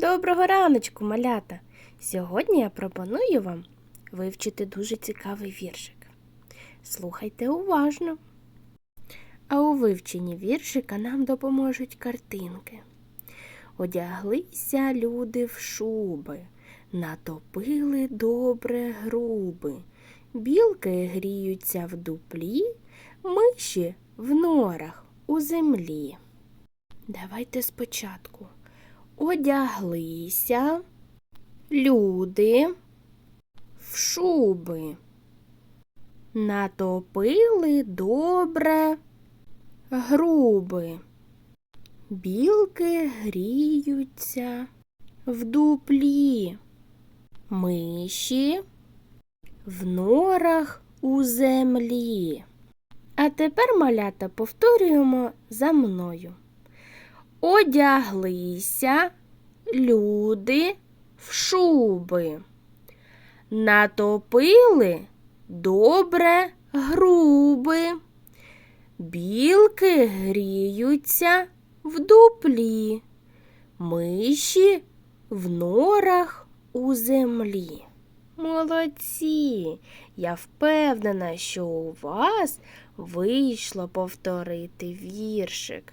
Доброго раночку, малята! Сьогодні я пропоную вам вивчити дуже цікавий віршик. Слухайте уважно. А у вивченні віршика нам допоможуть картинки. Одяглися люди в шуби, натопили добре груби. Білки гріються в дуплі, миші в норах у землі. Давайте спочатку. Одяглися люди в шуби. Натопили добре груби. Білки гріються в дуплі. Миші в норах у землі. А тепер, малята, повторюємо за мною. Одяглися люди в шуби. Натопили добре груби. Білки гріються в дуплі, миші в норах у землі. Молодці! Я впевнена, що у вас вийшло повторити віршик.